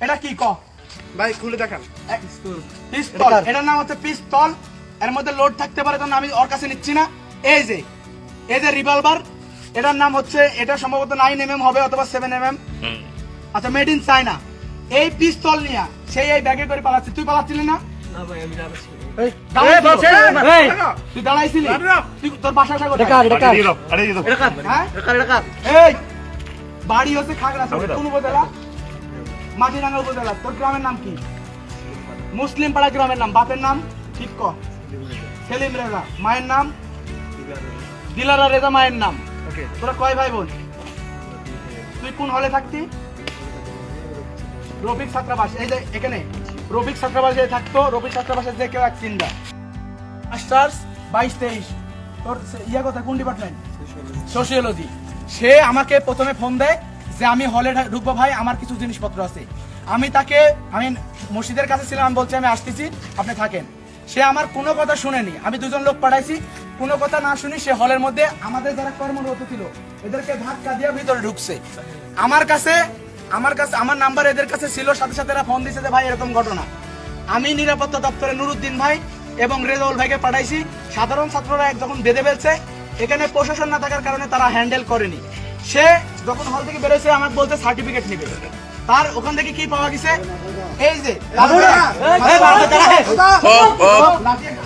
এটা কি ক ভাই খুলে দেখান পিস্তল এটার নাম হচ্ছে পিস্তল এর মধ্যে লোড থাকতে পারে তখন আমি ওর কাছে নিচ্ছি না এই যে এই যে রিভলভার এটার নাম হচ্ছে এটা সম্ভবত নাইন এম এম হবে অথবা সেভেন এম এম আচ্ছা মেড ইন চায়না এই পিস্তল নিয়ে সেই এই ব্যাগে করে পালাচ্ছি তুই পালাচ্ছিলি না তুই দাঁড়াইছিলি তুই তোর বাসা হ্যাঁ বাড়ি হচ্ছে খাগড়া। কোন উপজেলা মাটিরাঙ্গা উপজেলা তোর গ্রামের নাম কি? মুসলিম পাড়া গ্রামের নাম বাপের নাম? ঠিক ক। সেলিম রেজা মায়ের নাম? দিলারা রেজা মায়ের নাম। ওকে। তোরা কয় ভাই বোন? তুই কোন হলে থাকতি? রফিক ছাত্রাবাস এই যে এখানে। রফিক ছাত্রাবাসে থাকতো রফিক ছাত্রাবাসে যে কেউ এক চিন্তা। মাস্টার্স বাইশ তেইশ। তোর ইয়া কথা কোন ডিপার্টমেন্ট সোশিওলজি সে আমাকে প্রথমে ফোন দেয় যে আমি হলে ঢুকবো ভাই, আমার কিছু জিনিসপত্র আছে। আমি তাকে, আমি মসজিদের কাছে ছিলাম, আমি বলছি, আমি আসতেছি, আপনি থাকেন। সে আমার কোনো কথা শুনেনি। আমি দুজন লোক পাঠাইছি, কোনো কথা না শুনি সে হলের মধ্যে আমাদের যারা কর্মরত ছিল, এদেরকে ধাক্কা দিয়ে ভিতরে ঢুকছে। আমার কাছে আমার কাছে, আমার নাম্বার এদের কাছে ছিল, সাথে সাথে এরা ফোন দিয়েছে যে, ভাই, এরকম ঘটনা। আমি নিরাপত্তা দপ্তরে নুরুদ্দিন ভাই এবং রেজাউল ভাইকে পাঠাইছি। সাধারণ ছাত্ররা যখন বেঁধে ফেলছে, এখানে প্রশাসন না থাকার কারণে তারা হ্যান্ডেল করেনি। সে যখন হল থেকে বেরোছে আমাকে বলতে সার্টিফিকেট নেবে। তার ওখান থেকে কি পাওয়া গেছে? এই যে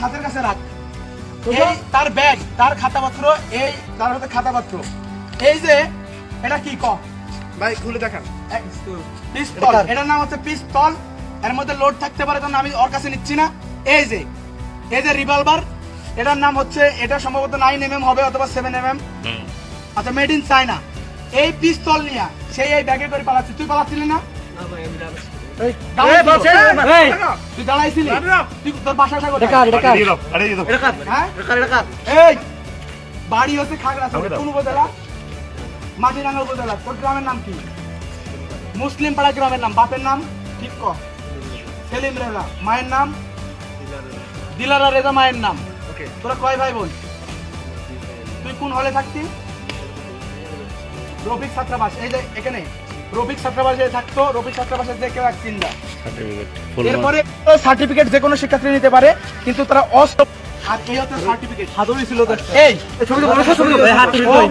হাতের কাছে রাখ। তার ব্যাগ তার খাতাপত্র এই তার হাতে খাতাপত্র। এই যে এটা কি ক? ভাই খুলে দেখান। পিস্তল এটার নাম হচ্ছে পিস্তল। এর মধ্যে লোড থাকতে পারে তখন আমি ওর কাছে নিচ্ছি না। এই যে এই যে রিভলভার এটার নাম হচ্ছে এটা সম্ভবত নাইন এম এম হবে অথবা সেভেন এম এম আচ্ছা মেড ইন চায়না এই পিস্তল নিয়া সেই এই ব্যাগে করে পালাচ্ছি। তুই পালাচ্ছিলি না? তুই দাঁড়াইছিলি? তুই তোর বাসা হ্যাঁ? এই বাড়ি হচ্ছে খাগড়াছড়ি। কোন উপজেলা? মাটিরাঙ্গা উপজেলা। তোর গ্রামের নাম কি? মুসলিম পাড়া গ্রামের নাম। বাপের নাম? ঠিক ক। সেলিম রেজা। মায়ের নাম? দিলারা রেজা মায়ের নাম। ওকে। তোরা কয় ভাই বোন? তুই কোন হলে থাকতি? রফিক ছাত্রাবাস এই যে এখানে রফিক ছাত্রাবাসে থাকতো রফিক ছাত্রাবাসের যে কেউ এক চিন্তা। এরপরে সার্টিফিকেট যে কোনো শিক্ষার্থী নিতে পারে কিন্তু তারা অস্ত আর সার্টিফিকেট হাতুড়ি ছিল তো এই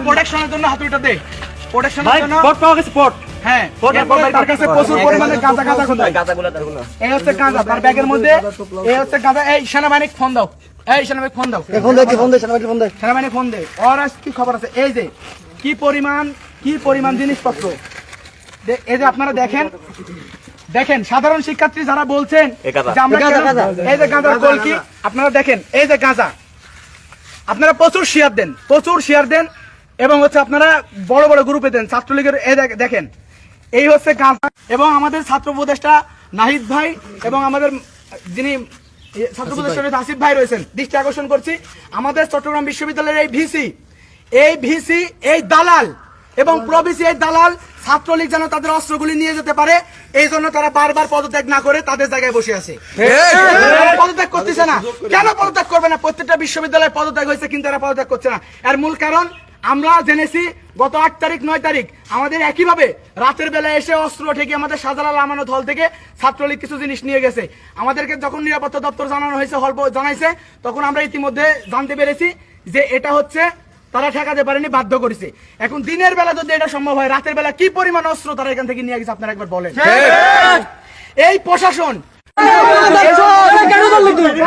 প্রোটেকশনের জন্য হাতুড়িটা দে। প্রোটেকশনের জন্য হ্যাঁ তার কাছে প্রচুর পরিমাণে গাঁজা গাঁজা খোঁজায় এই হচ্ছে গাঁজা তার ব্যাগের মধ্যে এই হচ্ছে গাঁজা। এই সেনাবাহিনী ফোন দাও। এই সেনাবাহিনী ফোন দাও। ফোন দে ফোন দে সেনাবাহিনী ফোন দে। সেনাবাহিনী ফোন দে। ওর আজ কি খবর আছে? এই যে কি পরিমাণ কি পরিমাণ জিনিসপত্র? এই যে আপনারা দেখেন দেখেন সাধারণ শিক্ষার্থী যারা বলছেন গাঁজা, গাঁজা। এই যে গাঁজার কলকি আপনারা দেখেন এই যে গাঁজা। আপনারা প্রচুর শেয়ার দেন প্রচুর শেয়ার দেন এবং হচ্ছে আপনারা বড় বড় গ্রুপে দেন ছাত্রলীগের এই দেখ- দেখেন এই হচ্ছে গাঁজা। এবং আমাদের ছাত্র উপদেষ্টা নাহিদ ভাই এবং আমাদের যিনি ছাত্র উপদেষ্টা আসিফ ভাই রয়েছেন। দৃষ্টি আকর্ষণ করছি আমাদের চট্টগ্রাম বিশ্ববিদ্যালয়ের এই ভিসি এই ভিসি এই দালাল এবং প্রভিসি এই দালাল ছাত্রলীগ যেন তাদের অস্ত্রগুলি নিয়ে যেতে পারে এই জন্য তারা বারবার পদত্যাগ না করে তাদের জায়গায় বসে আছে। পদত্যাগ করতেছে না। কেন পদত্যাগ করবে না? প্রত্যেকটা বিশ্ববিদ্যালয়ে পদত্যাগ হয়েছে কিন্তু তারা পদত্যাগ করছে না। এর মূল কারণ আমরা জেনেছি গত আট তারিখ নয় তারিখ আমাদের একইভাবে রাতের বেলায় এসে অস্ত্র ঠেকে আমাদের শাহজালাল আমানত হল থেকে ছাত্রলীগ কিছু জিনিস নিয়ে গেছে। আমাদেরকে যখন নিরাপত্তা দপ্তর জানানো হয়েছে হল জানাইছে তখন আমরা ইতিমধ্যে জানতে পেরেছি যে এটা হচ্ছে তারা ঠেকাতে পারেনি বাধ্য করেছে। এখন দিনের বেলা যদি এটা সম্ভব হয় রাতের বেলা কি পরিমাণ অস্ত্র তারা এখান থেকে নিয়ে গেছে আপনারা একবার বলেন। এই প্রশাসন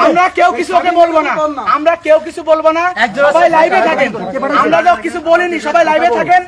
আমরা কেউ কিছু ওকে বলব না। আমরা কেউ কিছু বলব না। সবাই লাইভে থাকেন। আমরা কিছু বলিনি সবাই লাইভে থাকেন।